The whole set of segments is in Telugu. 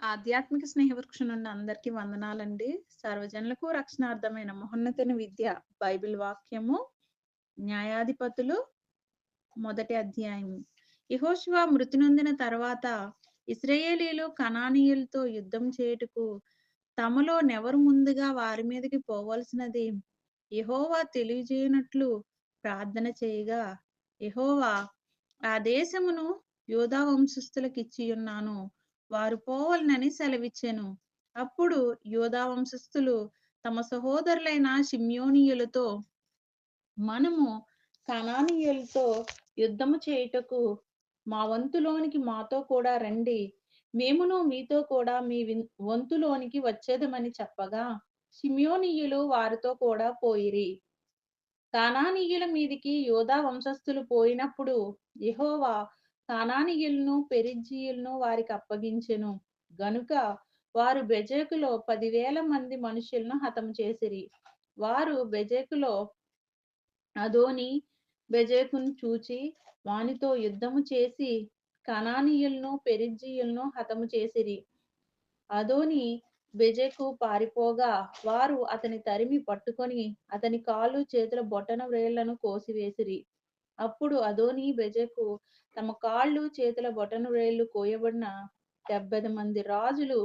ఆధ్యాత్మిక స్నేహవృక్షం నుండి అందరికీ వందనాలండి. సర్వజనులకు రక్షణార్థమైన మహోన్నతని విద్య బైబిల్ వాక్యము న్యాయాధిపతులు మొదటి అధ్యాయము యెహోషువ మృతి నొందిన తర్వాత ఇస్రాయేలీలు కనానీయులతో యుద్ధం చేయుటకు తమలో నెవరు ముందుగా వారి మీదకి పోవలసినది ఇహోవా తెలియజేయనట్లు ప్రార్థన చేయగా ఇహోవా ఆ దేశమును యూదా వంశస్థులకిచ్చియున్నాను వారు పోవలనని సెలవిచ్చెను. అప్పుడు యోధా వంశస్థులు తమ సహోదరులైన షిమ్యోనీయులతో మనము కణానీయులతో యుద్ధము చేయుటకు మా వంతులోనికి మాతో కూడా రండి. మేమును మీతో కూడా మీ వంతులోనికి వచ్చేదమని చెప్పగా షిమ్యోనీయులు వారితో కూడా పోయిరి. కానానీయుల మీదికి యోధా వంశస్థులు పోయినప్పుడు యహోవా కానానీయులను పెరిజీయులను వారికి అప్పగించెను గనుక వారు బెజేకులో పదివేల మంది మనుషులను హతము చేసిరి. వారు బెజేకులో అదోని బెజేకును చూచి వానితో యుద్ధము చేసి కనానీయులను పెరిజీయులను హతము చేసిరి. అదోని బెజెకు పారిపోగా వారు అతని తరిమి పట్టుకొని అతని కాళ్ళు చేతుల బొట్టన వ్రేళ్ళను కోసివేసిరి. అప్పుడు అదోని బెజెకు తమ కాళ్ళు చేతుల బొటను వ్రేళ్ళు కోయబడిన డెబ్బై మంది రాజులు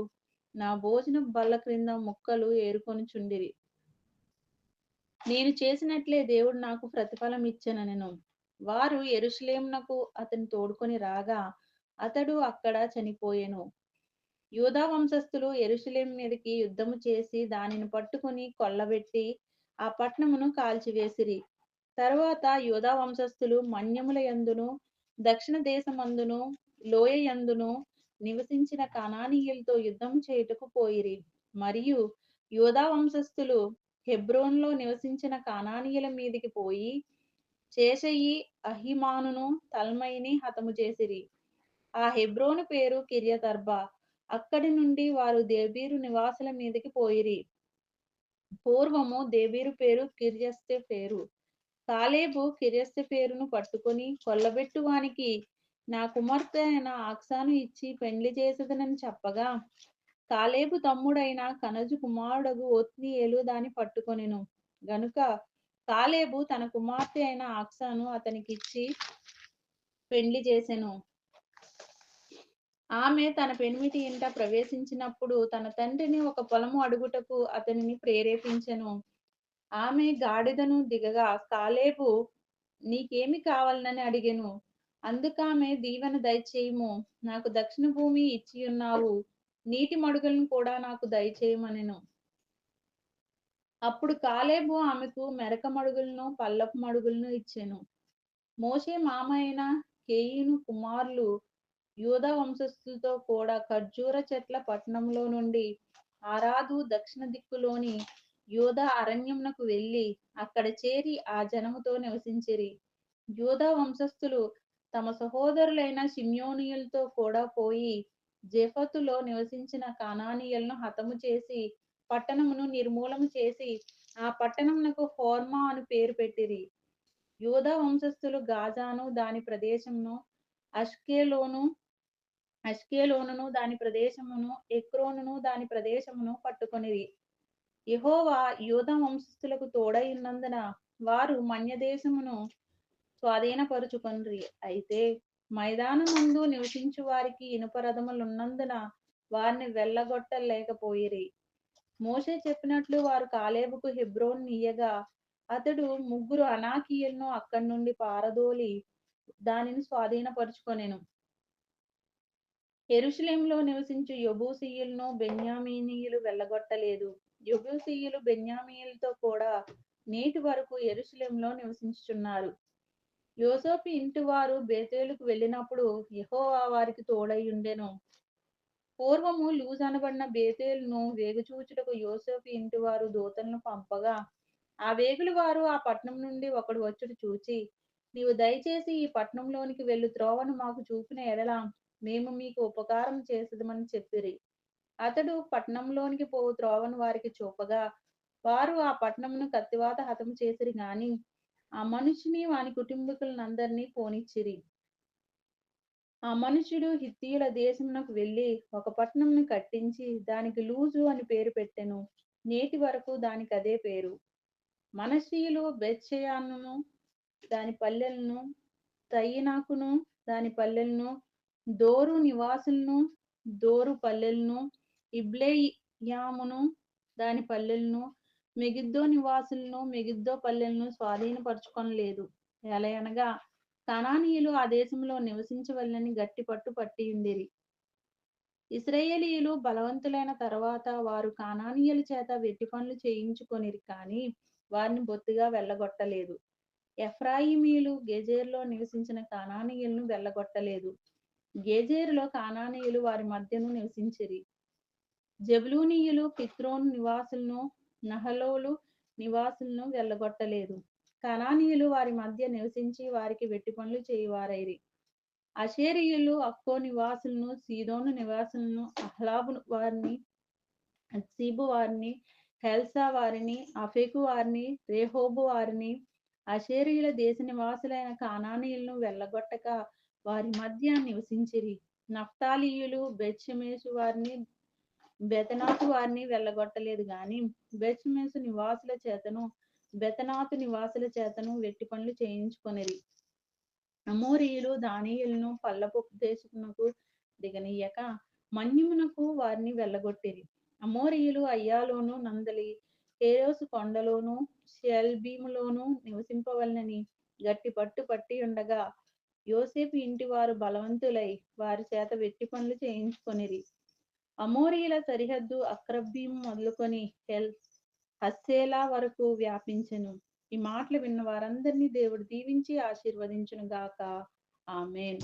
నా భోజనం బల్ల క్రింద ముక్కలు ఏరుకొనుచుండిరి. నేను చేసినట్లే దేవుడు నాకు ప్రతిఫలం ఇచ్చానను వారు ఎరుసలేమునకు అతని తోడుకొని రాగా అతడు అక్కడ చనిపోయెను. యూదా వంశస్థులు ఎరుసలేం మీదకి యుద్ధము చేసి దానిని పట్టుకొని కొల్లబెట్టి ఆ పట్టణమును కాల్చివేసిరి. తరువాత యూదా వంశస్థులు మన్యముల యందును దక్షిణ దేశమందును లోయందును నివసించిన కణానీయులతో యుద్ధం చేయుటకు పోయిరి. మరియు యోధా వంశస్థులు హెబ్రోన్లో నివసించిన కానానీయుల మీదికి పోయి షేషయి అహిమానును తల్మయిని హతము చేసిరి. ఆ హెబ్రోను పేరు కిర్యతర్బా. అక్కడి నుండి వారు దేబీరు నివాసుల మీదికి పోయిరి. పూర్వము దేబీరు పేరు కిర్యత్సెఫెరు. కాలేబు పేరును పట్టుకొని కొల్లబెట్టు వానికి నా కుమార్తె అయిన ఆక్సాను ఇచ్చి పెండ్లి చేసెదనని చెప్పగా కాలేబు తమ్ముడైన కనజు కుమారుడగు ఒత్నీయేలు దాని పట్టుకొనెను. గనుక కాలేబు తన కుమార్తె అయిన ఆక్సాను అతనికిచ్చి పెండ్లి చేసెను. ఆమె తన పెనిమిటి ఇంట ప్రవేశించినప్పుడు తన తండ్రిని ఒక పొలము అడుగుటకు అతనిని ప్రేరేపించెను. ఆమె గాడిదను దిగగా కాలేబు నీకేమి కావాలనని అడిగెను. అందుకామె దీవెన దయచేయము నాకు దక్షిణ భూమి ఇచ్చి ఉన్నావు నీటి మడుగులను కూడా నాకు దయచేయమనెను అప్పుడు కాలేబు ఆమెకు మెరక మడుగులను పల్లపు మడుగులను ఇచ్చెను. మోషే మామ అయిన కేయిను కుమారులు యూద వంశస్థులతో కూడా ఖర్జూర చెట్ల పట్టణంలో నుండి ఆరాదు దక్షిణ దిక్కులోని యూదా అరణ్యమునకు వెళ్ళి అక్కడ చేరి ఆ జనముతో నివసించిరి. యూదా వంశస్థులు తమ సహోదరులైన షిమ్యోనీయులతో కూడా పోయి జెఫతులో నివసించిన కానానీయులను హతము చేసి పట్టణమును నిర్మూలము చేసి ఆ పట్టణమునకు హోర్మా అని పేరు పెట్టిరి. యూదా వంశస్థులు గాజాను దాని ప్రదేశమును అష్కెలోను అష్కేలోనును దాని ప్రదేశమును ఎక్రోనును దాని ప్రదేశమును పట్టుకొనిరి. యహోవా యూద వంశస్థులకు తోడైనందున వారు మన్యదేశమును స్వాధీనపరచుకొనిరి. అయితే మైదానమందు నివసించు వారికి ఇనుప రథములున్నందున వారిని వెళ్ళగొట్టలేకపోయిరి. మోషే చెప్పినట్లు వారు కాలేబుకు హెబ్రోన్ నీయగా అతడు ముగ్గురు అనాకీయులను అక్కడి నుండి పారదోలి దానిని స్వాధీనపరుచుకొనెను ఎరుషులేంలో నివసించు యబూసీయులను బెన్యామీనీయులు వెళ్ళగొట్టలేదు. యెబూసీయులు బెన్యామీనీయులతో కూడా నేటి వరకు యెరూషలేములో నివసించుచున్నారు. యోసేపు ఇంటివారు బేతేలుకు వెళ్ళినప్పుడు యహోవా వారికి తోడై ఉండెను. పూర్వము లూజ్ అనబడిన బేతేలును వేగుచూచుటకు యోసేపు ఇంటివారు దూతలను పంపగా ఆ వేగుల వారు ఆ పట్టణం నుండి ఒకడు వచ్చుడు చూచి నీవు దయచేసి ఈ పట్టణంలోనికి వెళ్ళు త్రోవను మాకు చూపిన ఎడల మేము మీకు ఉపకారం చేసదమని చెప్పిరి. అతడు పట్టణంలోనికి పోవు త్రోవను వారికి చూపగా వారు ఆ పట్టణమును కత్తివాత హతం చేసిరి గాని ఆ మనుషుని వాని కుటుంబీకులనందరినీ పోనిచ్చిరి. ఆ మనుషుడు హిత్తీయుల దేశమునకు వెళ్ళి ఒక పట్టణంను కట్టించి దానికి లూజు అని పేరు పెట్టెను నేటి వరకు దానికి అదే పేరు మనషీయులు బెచ్చయాను దాని పల్లెలను తయ్యనాకును దాని పల్లెలను దోరు నివాసులను దోరు పల్లెలను ఇబ్లేయామును దాని పల్లెలను మెగిద్దో నివాసులను మెగిద్దో పల్లెలను స్వాధీనపరచుకొనలేదు. ఎలయనగా కనానీయులు ఆ దేశంలో నివసించవల్లని గట్టి పట్టు పట్టిందిరి ఇస్రాయేలీయులు బలవంతులైన తర్వాత వారు కానానీయుల చేత వెట్టి పనులు చేయించుకొనిరి కానీ వారిని బొత్తిగా వెళ్ళగొట్టలేదు. ఎఫ్రాయిమీలు గెజేర్లో నివసించిన కానానీయులను వెళ్ళగొట్టలేదు. గేజేరులో కానానీయులు వారి మధ్యను నివసించిరి. జబులూనీయులు కిత్రోను నివాసులను నహలోలు నివాసులను వెళ్ళగొట్టలేదు కనానీయులు వారి మధ్య నివసించి వారికి వెట్టి పనులు చేయవారైరి. అషేరియులు అక్కో నివాసులను సీదోను నివాసులను అహ్లాబు వారిని సీబు వారిని హెల్సా వారిని అఫేకు వారిని రేహోబు వారిని అషేరియుల దేశ నివాసులైన కానానీయులను వెళ్ళగొట్టక వారి మధ్య నివసించిరి. నఫ్తాలీయులు బెత్షెమేసు వారిని బెతనాతు వారిని వెళ్ళగొట్టలేదు గాని బెత్షెమేసు నివాసుల చేతను బెతనాతు నివాసుల చేతను వెట్టి పనులు చేయించుకొనిరి. అమోరీయులు దానియులను పల్లపు దేశమునకు దిగనీయక మన్యమునకు వారిని వెళ్ళగొట్టిరి. అమోరీయులు అయ్యాలోను నందలి హేరోసు కొండలోను షెల్బీములోను నివసింపవలనని గట్టి పట్టు పట్టి ఉండగా యోసేపు ఇంటి వారు బలవంతులై వారి చేత వెట్టి పనులు చేయించుకొనిరి. అమోరియల సరిహద్దు అక్రబ్బీము మొదలుకొని హెల్ హస్సేలా వరకు వ్యాపించెను. ఈ మాటలు విన్న వారందరినీ దేవుడు దీవించి ఆశీర్వదించును గాక ఆమెన్.